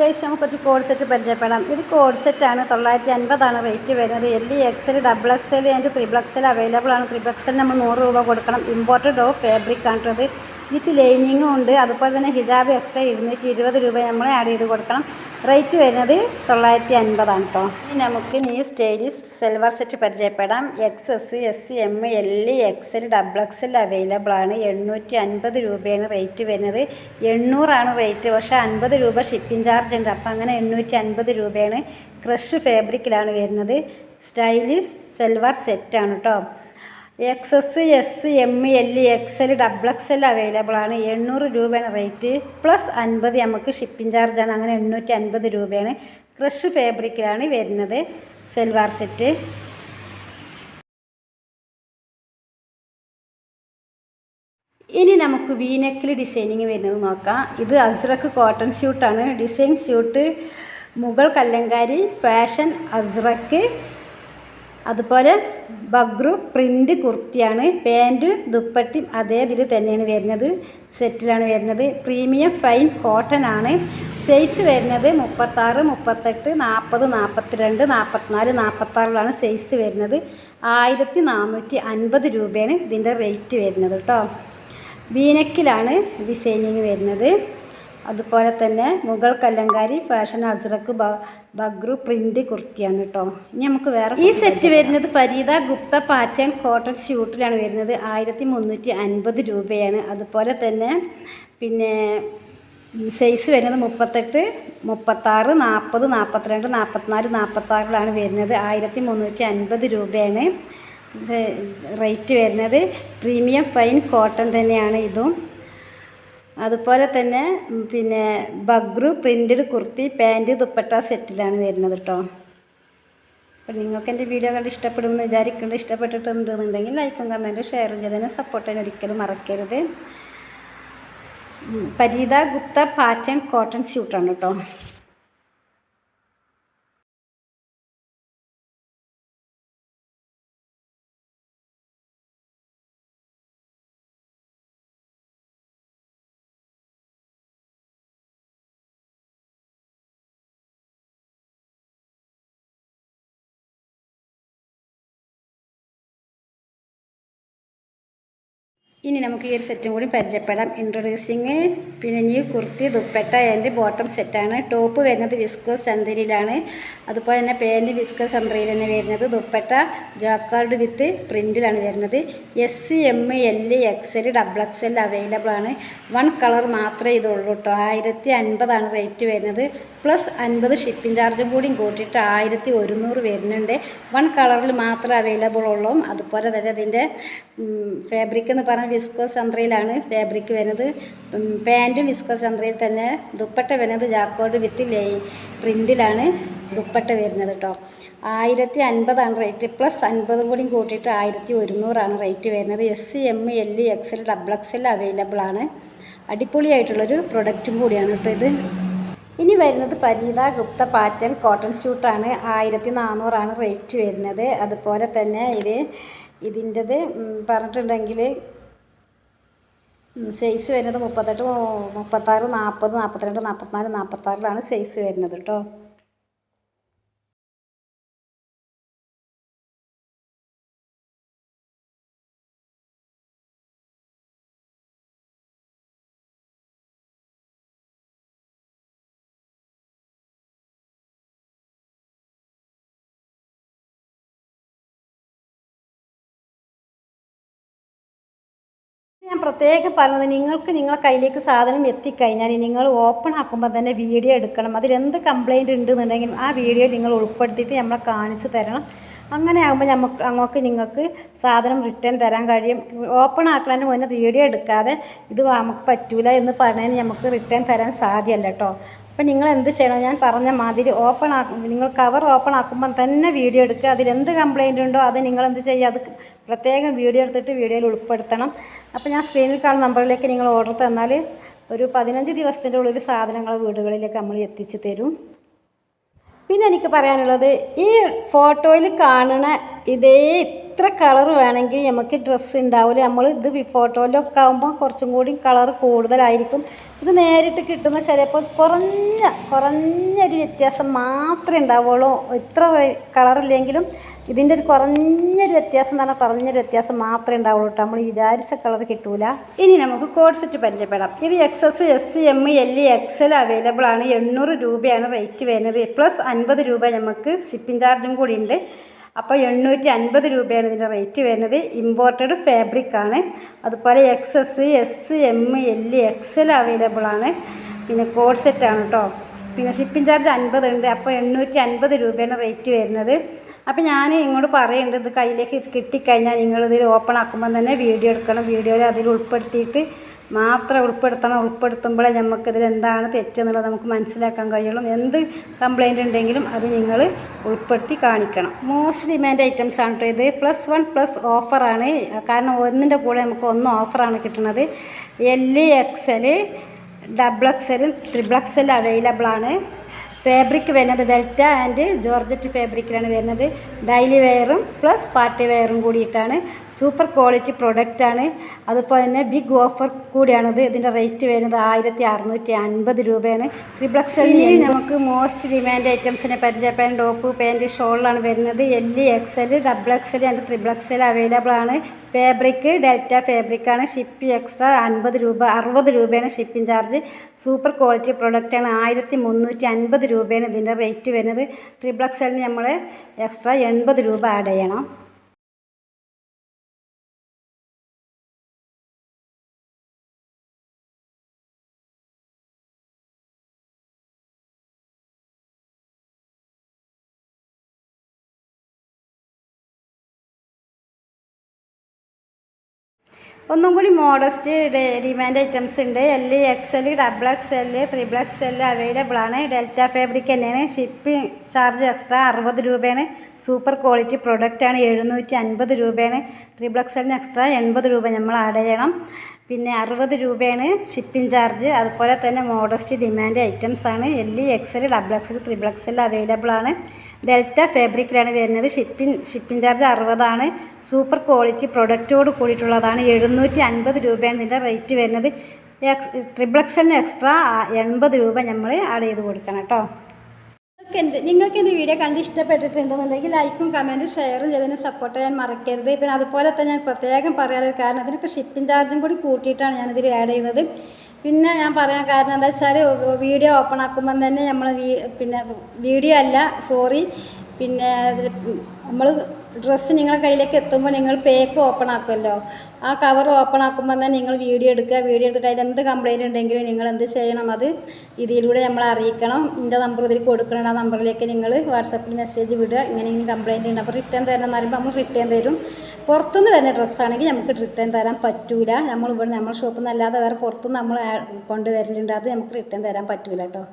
Guys നമുക്ക് കുറച്ച് code set പരിചയപ്പെടാം. ഇത് കോഡ് സെറ്റാണ് തൊള്ളായിരത്തി അൻപതാണ് റേറ്റ് വരുന്നത്. L E XL double XL and triple XL available ആണ്. ത്രിബിൾ എക്സൽ നമ്മൾ നൂറ് രൂപ കൊടുക്കണം. ഇമ്പോർട്ടഡ് ഓഫ് ഫാബ്രിക് ആണിട്ടത് വിത്ത് ലൈനിങ്ങും ഉണ്ട്. അതുപോലെ തന്നെ ഹിജാബ് എക്സ്ട്രാ ഇരുന്നൂറ്റി ഇരുപത് രൂപ നമ്മൾ ആഡ് ചെയ്ത് കൊടുക്കണം. റേറ്റ് വരുന്നത് തൊള്ളായിരത്തി അൻപതാണ് കേട്ടോ ഇനി നമുക്ക് ന്യൂ സ്റ്റൈലിഷ് സിൽവർ സെറ്റ് പരിചയപ്പെടാം. X S S M L X L double X L available ആണ്. എണ്ണൂറ്റി അൻപത് രൂപയാണ് റേറ്റ് വരുന്നത്. എണ്ണൂറാണ് റേറ്റ് പക്ഷേ അൻപത് രൂപ ഷിപ്പിംഗ് ചാർജ് ഉണ്ട്. അപ്പോൾ അങ്ങനെ എണ്ണൂറ്റി അൻപത് രൂപയാണ് ക്രഷ് ഫാബ്രിക്കിലാണ് വരുന്നത്. സ്റ്റൈലിഷ് സിൽവർ സെറ്റാണ് കേട്ടോ X S S M L X L double X L available ആണ്. എണ്ണൂറ് രൂപയാണ് റേറ്റ് പ്ലസ് അൻപത് നമുക്ക് ഷിപ്പിംഗ് ചാർജാണ് അങ്ങനെ എണ്ണൂറ്റി അൻപത് രൂപയാണ് ക്രഷ് ഫാബ്രിക്കിലാണ് വരുന്നത്. സെൽവാർ സെറ്റ് ഇനി നമുക്ക് വീനെക്കിൽ ഡിസൈനിങ് വരുന്നത് നോക്കാം. ഇത് Ajrakh cotton സ്യൂട്ടാണ് design suit Mughal Kalamkari fashion Ajrakh അതുപോലെ ബഗ്രു പ്രിന്റ് കുർത്തിയാണ് പാന്റ് ദുപ്പട്ടിയും അതേ ഇതിൽ തന്നെയാണ് വരുന്നത്. സെറ്റിലാണ് വരുന്നത്. പ്രീമിയം ഫൈൻ കോട്ടൺ ആണ്. സൈസ് വരുന്നത് മുപ്പത്താറ് മുപ്പത്തെട്ട് നാൽപ്പത് നാൽപ്പത്തിരണ്ട് നാൽപ്പത്തിനാല് നാൽപ്പത്താറിലാണ് സൈസ് വരുന്നത്. ആയിരത്തി നാനൂറ്റി അൻപത് രൂപയാണ് ഇതിന്റെ റേറ്റ് വരുന്നത് കേട്ടോ. വീനക്കിലാണ് ഡിസൈനിങ് വരുന്നത്. അതുപോലെ തന്നെ മുഗൾ കല്ലങ്കാരി ഫാഷൻ അസ്രക്ക് ബഗ്രു പ്രിന്റ് കുർത്തിയാണ് കേട്ടോ. ഇനി നമുക്ക് വേറെ ഈ സെറ്റ് വരുന്നത് ഫരീദ ഗുപ്ത പാറ്റേൺ കോട്ടൺ സ്യൂട്ടിലാണ് വരുന്നത്. ആയിരത്തി മുന്നൂറ്റി അൻപത് രൂപയാണ്. അതുപോലെ തന്നെ പിന്നെ സൈസ് വരുന്നത് മുപ്പത്തെട്ട് മുപ്പത്താറ് നാൽപ്പത് നാൽപ്പത്തിരണ്ട് നാൽപ്പത്തിനാല് നാൽപ്പത്താറിലാണ് വരുന്നത്. ആയിരത്തി മുന്നൂറ്റി അൻപത് രൂപയാണ്. റേറ്റ് വരുന്നത്. പ്രീമിയം ഫൈൻ കോട്ടൺ തന്നെയാണ് ഇതും. അതുപോലെ തന്നെ പിന്നെ ബഗ്രു പ്രിന്റഡ് കുർത്തി പാന്റ് ദുപ്പട്ട സെറ്റിലാണ് വരുന്നത് കേട്ടോ അപ്പം നിങ്ങൾക്ക് എന്റെ വീഡിയോ കണ്ട് ഇഷ്ടപ്പെടുമെന്ന് വിചാരിക്കുന്നുണ്ട് ഇഷ്ടപ്പെട്ടിട്ടുണ്ടെന്നുണ്ടെങ്കിൽ ലൈക്കും കമന്റും ഷെയറും ചെയ്തതിനെ സപ്പോർട്ട് ചെയ്യാൻ ഒരിക്കലും മറക്കരുത്. ഫരീദ ഗുപ്ത പാറ്റേൺ കോട്ടൺ സ്യൂട്ടാണ് കേട്ടോ ഇനി നമുക്ക് ഈ ഒരു സെറ്റും കൂടി പരിചയപ്പെടാം. ഇൻട്രൊഡ്യൂസിങ് പിന്നെ new kurti dupatta and bottom സെറ്റാണ് ടോപ്പ് വരുന്നത് വിസ്കോസ് ചന്തരിയിലാണ് അതുപോലെ തന്നെ പാന്റ് വിസ്കോസ് ചന്തരിയിൽ തന്നെ വരുന്നത് ദുപ്പട്ട ജോക്കാർഡ് വിത്ത് പ്രിന്റിലാണ് വരുന്നത്. S M L X L double X L available ആണ്. വൺ കളർ മാത്രമേ ഇതുള്ളൂ കേട്ടോ ആയിരത്തി അൻപതാണ് റേറ്റ് വരുന്നത്. പ്ലസ് അൻപത് ഷിപ്പിംഗ് ചാർജും കൂടി കൂട്ടിയിട്ട് ആയിരത്തി ഒരുന്നൂറ് വരുന്നുണ്ട് വൺ കളറിൽ മാത്രമേ അവൈലബിൾ ഉള്ളൂ. അതുപോലെ തന്നെ അതിന്റെ ഫാബ്രിക് എന്ന് പറഞ്ഞാൽ വിസ്കോസ് ചന്ദ്രയിലാണ് ഫാബ്രിക് വരുന്നത്. പാന്റും വിസ്കോസ് ചന്ദ്രയിൽ തന്നെ ദുപ്പട്ട വരുന്നത് ജാക്കോഡ് വിത്ത് ലേ പ്രിന്റിലാണ് ദുപ്പട്ട വരുന്നത് കേട്ടോ ആയിരത്തി അൻപതാണ് റേറ്റ് പ്ലസ് അൻപതും കൂടി കൂട്ടിയിട്ട് ആയിരത്തി ഒരുന്നൂറാണ് റേറ്റ് വരുന്നത്. S C M L X L double X L available ആണ്. അടിപൊളിയായിട്ടുള്ളൊരു പ്രൊഡക്റ്റും കൂടിയാണ് കേട്ടോ ഇത്. ഇനി വരുന്നത് ഫരീദ ഗുപ്ത പാറ്റേൺ കോട്ടൺ സ്യൂട്ടാണ് ആയിരത്തി നാനൂറാണ് റേറ്റ് വരുന്നത്. അതുപോലെ തന്നെ ഇത് ഇതിന്റെത് പറഞ്ഞിട്ടുണ്ടെങ്കിൽ സൈസ് വരുന്നത് മുപ്പത്തെട്ട് മുപ്പത്താറ് നാൽപ്പത് നാൽപ്പത്തിരണ്ട് നാൽപ്പത്തിനാല് നാൽപ്പത്താറിലാണ് സൈസ് വരുന്നത് കേട്ടോ ഞാൻ പ്രത്യേകം പറഞ്ഞത് നിങ്ങൾക്ക് നിങ്ങളുടെ കയ്യിലേക്ക് സാധനം എത്തിക്കഴിഞ്ഞാൽ നിങ്ങൾ ഓപ്പൺ ആക്കുമ്പോൾ തന്നെ വീഡിയോ എടുക്കണം. അതിലെന്ത് കംപ്ലൈന്റ് ഉണ്ടെന്നുണ്ടെങ്കിൽ ആ വീഡിയോ നിങ്ങൾ ഉൾപ്പെടുത്തിയിട്ട് നമ്മളെ കാണിച്ച് തരണം. അങ്ങനെ ആകുമ്പോൾ നമുക്ക് അങ്ങോട്ട് നിങ്ങൾക്ക് സാധനം റിട്ടേൺ തരാൻ കഴിയും. ഓപ്പൺ ആക്കുന്നതിന് മുന്നേ വീഡിയോ എടുക്കാതെ ഇത് നമുക്ക് പറ്റൂല എന്ന് പറഞ്ഞതിന് നമുക്ക് റിട്ടേൺ തരാൻ സാധ്യമല്ല കേട്ടോ അപ്പം നിങ്ങൾ എന്ത് ചെയ്യണം? ഞാൻ പറഞ്ഞ മാതിരി ഓപ്പൺ ആക്കും നിങ്ങൾ കവർ ഓപ്പൺ ആക്കുമ്പം തന്നെ വീഡിയോ എടുക്കുക. അതിലെന്ത് കംപ്ലൈന്റ് ഉണ്ടോ അത് നിങ്ങൾ എന്ത് ചെയ്യുക? അത് പ്രത്യേകം വീഡിയോ എടുത്തിട്ട് വീഡിയോയിൽ ഉൾപ്പെടുത്തണം. അപ്പോൾ ഞാൻ സ്ക്രീനിൽ കാണുന്ന നമ്പറിലേക്ക് നിങ്ങൾ ഓർഡർ തന്നാൽ ഒരു പതിനഞ്ച് ദിവസത്തിന്റെ ഉള്ളിൽ സാധനങ്ങൾ വീടുകളിലേക്ക് നമ്മൾ എത്തിച്ചു തരും. പിന്നെ എനിക്ക് പറയാനുള്ളത് ഈ ഫോട്ടോയിൽ കാണുന്ന ഇതേ ഇത്ര കളർ വേണമെങ്കിൽ നമുക്ക് ഡ്രസ്സ് ഉണ്ടാവില്ല നമ്മൾ ഇത് ഫോട്ടോയിലൊക്കെ ആകുമ്പോൾ കുറച്ചും കൂടി കളർ കൂടുതലായിരിക്കും. ഇത് നേരിട്ട് കിട്ടുമ്പോൾ ചിലപ്പോൾ കുറഞ്ഞ കുറഞ്ഞൊരു വ്യത്യാസം മാത്രമേ ഉണ്ടാവുള്ളൂ. ഇത്ര കളറില്ലെങ്കിലും ഇതിന്റെ ഒരു കുറഞ്ഞൊരു വ്യത്യാസം പറഞ്ഞാൽ കുറഞ്ഞൊരു വ്യത്യാസം മാത്രമേ ഉണ്ടാവുള്ളൂ കേട്ടോ. നമ്മൾ വിചാരിച്ച കളർ കിട്ടൂല. ഇനി നമുക്ക് കോഡ് സെറ്റ് പരിചയപ്പെടാം. ഇത് X S S M L X L available ആണ്. എണ്ണൂറ് രൂപയാണ് റേറ്റ് വരുന്നത്. പ്ലസ് അൻപത് രൂപ നമുക്ക് ഷിപ്പിംഗ് ചാർജും കൂടി ഉണ്ട്. അപ്പോൾ എണ്ണൂറ്റി അൻപത് രൂപയാണ് ഇതിന്റെ റേറ്റ് വരുന്നത്. ഇമ്പോർട്ടഡ് ഫാബ്രിക് ആണ്. അതുപോലെ X S S M L X L available ആണ്. പിന്നെ കോഡ് ആണ് കേട്ടോ പിന്നെ ഷിപ്പിംഗ് ചാർജ് അൻപത് ഉണ്ട്. അപ്പോൾ എണ്ണൂറ്റി അൻപത് രൂപയാണ് റേറ്റ് വരുന്നത്. അപ്പോൾ ഞാൻ ഇങ്ങോട്ട് പറയുന്നുണ്ട്. ഇത് കയ്യിലേക്ക് കിട്ടിക്കഴിഞ്ഞാൽ നിങ്ങളിതിൽ ഓപ്പൺ ആക്കുമ്പോൾ തന്നെ വീഡിയോ എടുക്കണം. വീഡിയോയിൽ അതിൽ ഉൾപ്പെടുത്തിയിട്ട് മാത്രം ഉൾപ്പെടുത്തണം ഉൾപ്പെടുത്തുമ്പോഴേ നമുക്കിതിൽ എന്താണ് തെറ്റെന്നുള്ളത് നമുക്ക് മനസ്സിലാക്കാൻ കഴിയുള്ളൂ. എന്ത് കംപ്ലൈന്റ് ഉണ്ടെങ്കിലും അത് നിങ്ങൾ ഉൾപ്പെടുത്തി കാണിക്കണം. മോസ്റ്റ് ഡിമാൻഡ് ഐറ്റംസ് ആണ് ഇത്. പ്ലസ് വൺ പ്ലസ് ഓഫറാണ് കാരണം ഒന്നിന്റെ കൂടെ നമുക്ക് ഒന്ന് ഓഫറാണ് കിട്ടുന്നത്. എൽ എക്സൽ ഡബിൾ എക്സലും ത്രിബിൾ എക്സൽ അവൈലബിൾ ആണ്. ഫാബ്രിക് വരുന്നത് ഡെൽറ്റ ആൻഡ് ജോർജറ്റ് ഫാബ്രിക്കിലാണ് വരുന്നത്. ഡെയിലി വെയറും പ്ലസ് പാർട്ടി വെയറും കൂടിയിട്ടാണ്. സൂപ്പർ ക്വാളിറ്റി പ്രൊഡക്റ്റാണ് അതുപോലെ തന്നെ ബിഗ് ഓഫർ കൂടിയാണിത്. ഇതിന്റെ റേറ്റ് വരുന്നത് ആയിരത്തി അറുന്നൂറ്റി അൻപത് രൂപയാണ് ത്രിബ്ലക്സലിൽ നമുക്ക് മോസ്റ്റ് ഡിമാൻഡ് ഐറ്റംസിനെ പരിചയപ്പെടാൻ ടോപ്പ് പാന്റ് ഷോളിലാണ് വരുന്നത്. L XL double XL and triple XL available ആണ്. ഫാബ്രിക് ഡെൽറ്റ ഫാബ്രിക്കാണ് ഷിപ്പ് എക്സ്ട്രാ അൻപത് രൂപ അറുപത് രൂപയാണ് ഷിപ്പിംഗ് ചാർജ്. സൂപ്പർ ക്വാളിറ്റി പ്രൊഡക്റ്റാണ് ആയിരത്തി മുന്നൂറ്റി അൻപത് രൂപയാണ് ഇതിന്റെ റേറ്റ് വരുന്നത്. ത്രിബിൾ എക്സലിന് നമ്മൾ എക്സ്ട്രാ എൺപത് രൂപ ആഡ് ചെയ്യണം. ഒന്നും കൂടി മോഡസ്റ്റ് ഡിമാൻഡ് ഐറ്റംസ് ഉണ്ട്. L X L double X L triple X L available ആണ്. ഡെൽറ്റ ഫാബ്രിക് തന്നെയാണ്. ഷിപ്പിംഗ് ചാർജ് എക്സ്ട്രാ അറുപത് രൂപയാണ്. സൂപ്പർ ക്വാളിറ്റി പ്രൊഡക്റ്റാണ് എഴുന്നൂറ്റി അൻപത് രൂപയാണ്. ത്രിബിൾ എക്സ് എല്ലിന് എക്സ്ട്രാ എൺപത് രൂപ നമ്മൾ ആഡ് ചെയ്യണം. പിന്നെ അറുപത് രൂപയാണ് ഷിപ്പിംഗ് ചാർജ് അതുപോലെ തന്നെ മോഡസ്റ്റ് ഡിമാൻഡ് ഐറ്റംസ് ആണ്. L X L double X L triple X L available ആണ്. ഡെൽറ്റ ഫാബ്രിക്കിലാണ് വരുന്നത്. ഷിപ്പിംഗ് ഷിപ്പിംഗ് ചാർജ് അറുപതാണ്. സൂപ്പർ ക്വാളിറ്റി പ്രൊഡക്റ്റോട് കൂടിയിട്ടുള്ളതാണ്. എഴുന്നൂറ്റി അൻപത് രൂപയാണ് ഇതിന്റെ റേറ്റ് വരുന്നത്. എക്സ് ട്രിപ്പിൾ എക്സലിന് എക്സ്ട്രാ എൺപത് രൂപ നമ്മൾ ആഡ് ചെയ്ത് കൊടുക്കണം കേട്ടോ. എന്ത് നിങ്ങൾക്ക് എന്റെ വീഡിയോ കണ്ട് ഇഷ്ടപ്പെട്ടിട്ടുണ്ടെന്നുണ്ടെങ്കിൽ ലൈക്കും കമന്റും ഷെയറും ചെയ്തതിന് സപ്പോർട്ട് ചെയ്യാൻ മറക്കരുത്. പിന്നെ അതുപോലെ തന്നെ ഞാൻ പ്രത്യേകം പറയാനൊരു കാരണം അതിനൊക്കെ ഷിപ്പിംഗ് ചാർജും കൂടി കൂട്ടിയിട്ടാണ് ഞാനിതിൽ ആഡ് ചെയ്യുന്നത്. പിന്നെ ഞാൻ പറയാൻ കാരണം എന്താ വെച്ചാൽ വീഡിയോ ഓപ്പൺ ആക്കുമ്പം തന്നെ നമ്മൾ പിന്നെ വീഡിയോ അല്ല സോറി പിന്നെ നമ്മൾ ഡ്രസ്സ് നിങ്ങളുടെ കയ്യിലേക്ക് എത്തുമ്പോൾ നിങ്ങൾ പേക്ക് ഓപ്പൺ ആക്കുമല്ലോ. ആ കവർ ഓപ്പൺ ആക്കുമ്പോൾ തന്നെ നിങ്ങൾ വീഡിയോ എടുക്കുക. വീഡിയോ എടുത്തിട്ട് അതിൽ എന്ത് കംപ്ലയിന്റ് ഉണ്ടെങ്കിലും നിങ്ങൾ എന്ത് ചെയ്യണം അത് ഇതിലൂടെ നമ്മൾ അറിയിക്കണം. എന്റെ നമ്പർ ഇതിൽ കൊടുക്കണം. ആ നമ്പറിലേക്ക് നിങ്ങൾ വാട്സപ്പിൽ മെസ്സേജ് വിടുക. ഇങ്ങനെ ഇങ്ങനെ കംപ്ലയിന്റ് ഉണ്ട്. അപ്പോൾ റിട്ടേൺ തരണം എന്ന് പറയുമ്പോൾ നമ്മൾ റിട്ടേൺ തരും. പുറത്തുനിന്ന് വരുന്ന ഡ്രസ്സാണെങ്കിൽ നമുക്ക് റിട്ടേൺ തരാൻ പറ്റൂല. നമ്മൾ ഇവിടെ നമ്മുടെ ഷോപ്പിൽ നിന്നല്ലാതെ വേറെ പുറത്തുനിന്ന് നമ്മൾ കൊണ്ടുവരലുണ്ട്. അത് നമുക്ക് റിട്ടേൺ തരാൻ പറ്റൂല കേട്ടോ.